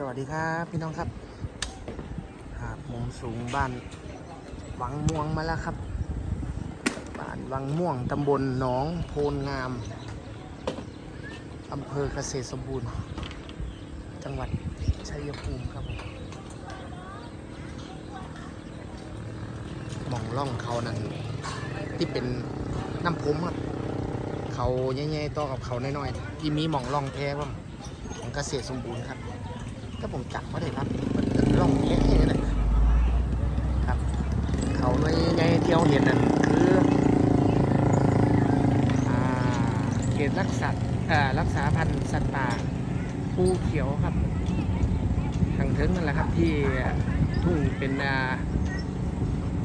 สวัสดีครับพี่น้องครับหามุมสูงบ้านวังม่วงมาแล้วครับ บ้านวังม่วงตำบลหนองโพนงามอำเภอเกษตรสมบูรณ์ จังหวัดชัยภูมิครับผมมองล่องเขานั้นที่เป็นน้ำพุมครับเขาแย่ๆต่อกับเขาน้อยๆที่มีหมองล่องแพ้ว่าของเกษตรสมบูรณ์ครับ ถ้าผมจับไม่ได้ครับมันเป็นร่องแย่ๆนั่นแหละครับ เขาในในที่เราเห็นนั่นคืออเขตรักษาอ่ารักษาพันธุ์สัตว์ป่าภูเขียวครับทางเทิงนั่นแหละครับที่ทุ่งเป็น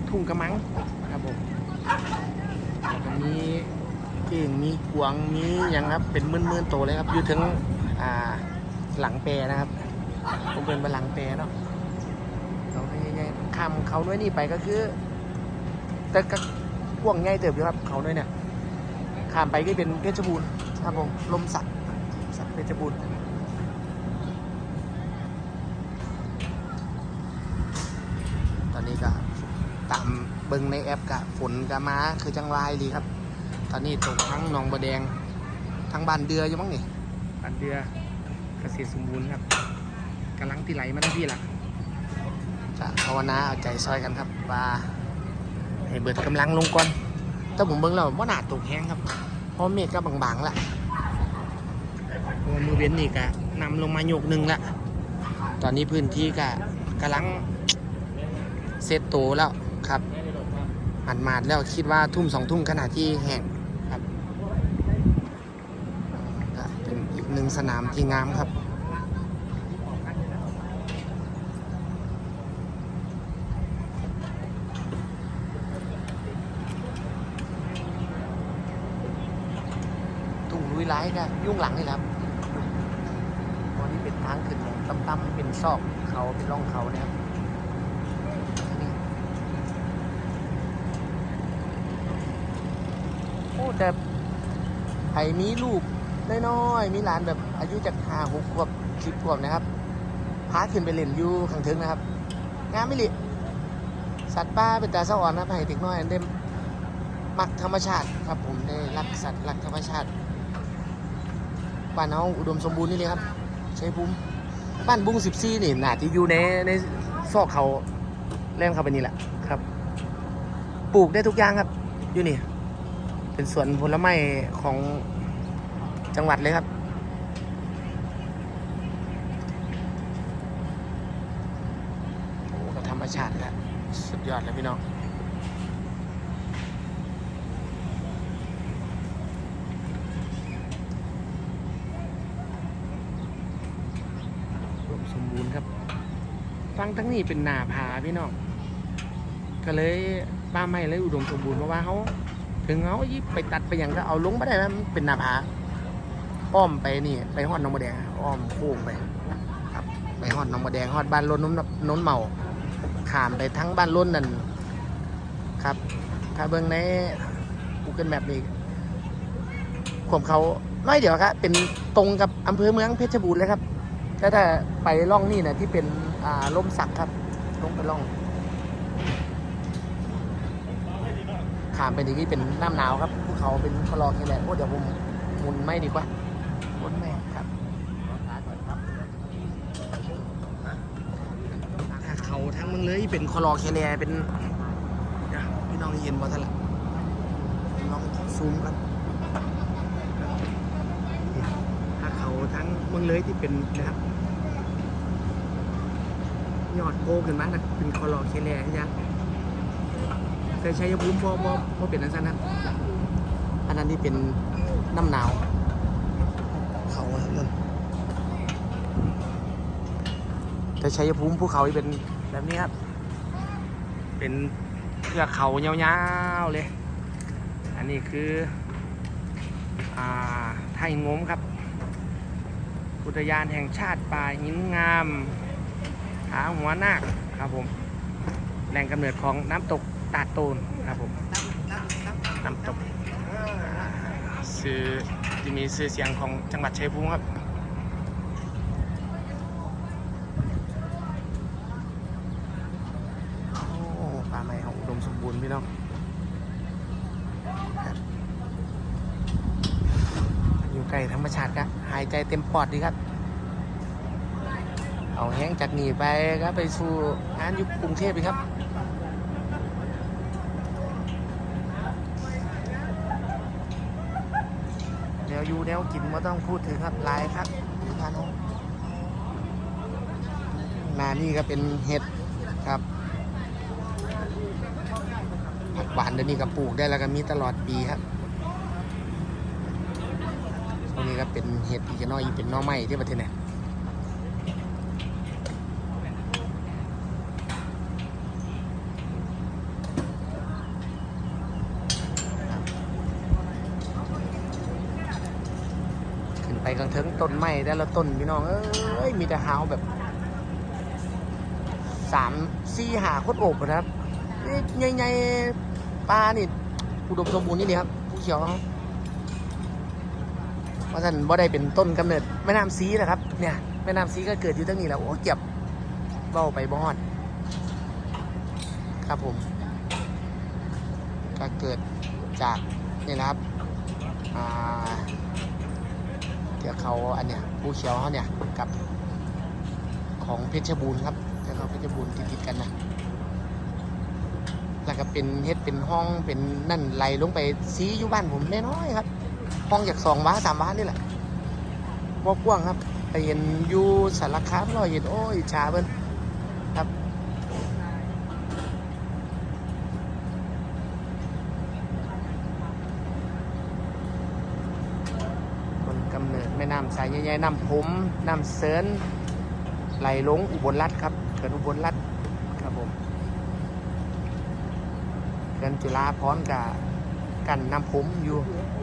ทุ่งกระมังครับผมแล้วก็มีเก่งมีกวางมีอย่างครับเป็นมื่นๆโตเลยครับอยู่ถึงหลังแปรนะครับ ผมเป็นบาลังก์แปรเนาะเราใหญ่ๆข้ามเขาด้วยนี่ไปก็คือ แต่ก็กว้างใหญ่เติบอยู่ครับ เขาด้วยเนี่ยข้ามไปก็เป็นเพชรบูรณ์ครับผมลมสักสักเพชรบูรณ์ตอนนี้ก็ตามเบิ่งในแอปกะฝนกะมาคือจังไรดีครับ ตอนนี้ตกทั้งหนองบัวแดงทั้งบานเดืออยู่มั้งนี่บานเดือเกษตรสมบูรณ์ครับ ที่ไหลมาทั้งพี่ล่ะจะภาวนาเอาใจซอยกันครับว่าให้เบิดกำลังลงก่อนแต่ผมเบิ่งแล้วว่าหนาตกแห้งครับ เพราะเมฆก็บางๆละเพราะว่ามือเว้นนี่ก็นำลงมาโยกหนึ่งละตอนนี้พื้นที่ก็กำลังเซตโตวแล้วครับหันมาดแล้วคิดว่าทุ่มสองทุ่มขณะที่แห้งครับก็เป็นอีกหนึ่งสนามที่งามครับ ทุ่งลุยไร้ก็ยุ่งหลังนี่แหละครับวันนี้เป็นทางขึ้นต่ำๆเป็นซอกเขาเป็นร่องเขาเนี่ยครับโอ้แต่ไผ่มีลูกน้อยๆมีหลานแบบอายุจากห้าหกขวบสิบขวบนะครับพาขึ้นไปเล่นอยู่ข้างถึงนะครับ งามไม่ลิสัตว์ป่าเป็นตาสะอ่อนนะให้เด็กน้อยอันเดมมักธรรมชาติครับผมได้รักสัตว์รักธรรมชาติ บ้านเฮาอุดมสมบูรณ์นี่เลยครับใชัยภูมิบ้านบุ้งสิบซี่นี่น่าที่อยู่ในในซอกเขาเล่นเข้าไปนี่แหละครับ ปลูกได้ทุกอย่างครับ อยู่นี่ เป็นสวนผลไม้ของจังหวัดเลยครับโอ้ก็ธรรมชาติแหละสุดยอดเลยพี่น้อง รวมสมบูรณ์ครับ ฟังทั้งนี้เป็นหนาผาพี่น้องก็เลยป้าไม่เลยอุดมสมบูรณ์เพราะว่าเขาถึงเขายิบไปตัดไปอย่างก็เอาลงไม่ได้นะมันเป็นหนาผาอ้อมไปนี่ ไปฮอดน้องบัวแดงอ้อมโค้งไป ครับ ไปฮอดน้องบัวแดงฮอดบ้านล้นน้นน้นเมาขามไปทั้งบ้านล้นนั่นครับ ถ้าเบิ่งใน Google Map นี่ขวมเขาน้อยเดี๋ยวครับเป็นตรงกับอำเภอเมืองเพชรบูรณ์เลยครับแล้วถ้าไปล่องนี่นะที่เป็น ล่มสักครับ ลงไปล่องขามไปนี่ที่เป็นน้ำหนาวครับภูเขาเป็นคลองนี่แหละโอ้เดี๋ยวผมหมุนไม่ดีกว่าหมุนไม่ครับถ้าเขาทั้งเมึงเลยเป็นคลอเคแลเป็นเดี๋ยวพี่น้องเย็นบ่ทันละลองซูมครับถ้าเขาทั้งเมึงเลยที่เป็นนะครับ ยอดโกขึ้นมานะเป็นคอรอเคแลใช่ไหมแต่ชัยภูมิบ่บ่บ่เป็นอันนั้นนะอันนั้นที่เป็นน้ำหนาว เขาอะนั่นแต่ชัยภูมิภูเขาที่เป็นแบบนี้ครับ เป็นเทือกเขายาวๆเลย อันนี้คือ อ่าไทยงมครับ อุทยานแห่งชาติป่าหินงาม หาหัวนาคครับผม แหล่งกำเนิดของน้ำตกตาตูนครับผม น้ำตกสื่อที่มีสื่อเสียงของจังหวัดชัยภูมิครับปลาไม้ของอุดมสมบูรณ์พี่น้องอยู่ใกล้ธรรมชาติครับหายใจเต็มปอดดีครับ เอาแห้งจากนี่ไปก็ไปสู่งานยู่กรุงเทพอีครับแนวอยู่แนวกินไม่ต้องพูดถึงครับลายครับทานองนานี่ก็เป็นเห็ดครับผักหวานเดี๋ยวนี้ก็ปลูกได้แล้วก็มีตลอดปีครับตรงนี้ก็เป็นเห็ดอีกน้อยเป็นน้อไม้ที่ประเทศไหน กลางเทิงต้นไม้แต่ละต้นพี่น้อง เอ้ย มีแต่หาวแบบสามสี่หาโคตรโอบนะครับใหญ่ๆปลานี่อุดมสมบูรณ์นี่นี่ครับผู้เขียวว่าท่านบ่ได้เป็นต้นกำเนิดแม่น้ำซีนะครับ เนี่ยแม่น้ำซีก็เกิดอยู่ตั้งนี้แล้วโอ้เจ็บเบ้าไปบอดครับผมก็เกิดจากนี่นะครับอ่า เดี๋ยวเขาอันเนี้ยผู้เขียวเขาเนี่ยกับของเพชรบูรณ์ครับเดี๋ยวเขาเพชรบูรณ์ติดๆกันนะแล้วก็เป็นเฮ็ดเป็นห้องเป็นนั่นไหลลงไปซีอยู่บ้านผมน้อยๆครับ ห้องจากสองว้าสามว้านี่แหละบ่กว้างครับ ไปเห็นอยู่สารคามรอยเห็นโอ้ยชาเบิ้นครับ คนกำเนิดแม่น้ำสายใหญ่ๆน้ำผมน้ำเซินไหลลงอุบลรัฐครับเกิดอุบลรัฐครับผมเขื่อนจุฬาพร้อมกับกันน้ำผมอยู่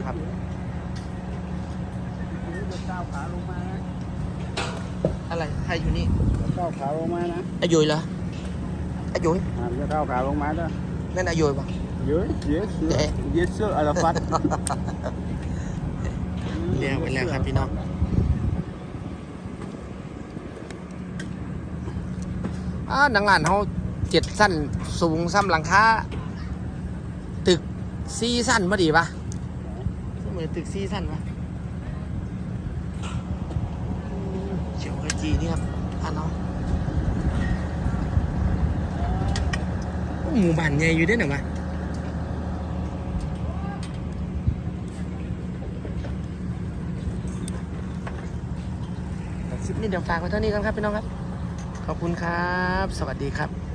ครับจะก้าวขาลงมานะอะไรใครอยู่นี่จะก้าวขาลงมานะอายุยเหรออายุยห้ามจะก้าวขาลงมานะนั่นอายุยปะเยอะเยอะเสือเอ๊ะเยอะเสืออาราฟัต เรียกไปแล้วครับพี่น้องอ่าดังหลานเขาเจ็ดสั้นสูงซ้ำหลังคาตึกซีสั้นมาดีปะเหมือนตึกซีสั้นปะเฉียวขจีนี่ครับท่านน้องหมู่บ้านใหญ่อยู่เด้วยหน่อยวะ คลิป นี่เดี๋ยวฝากไว้เท่านี้กันครับพี่น้องครับ ขอบคุณครับ สวัสดีครับ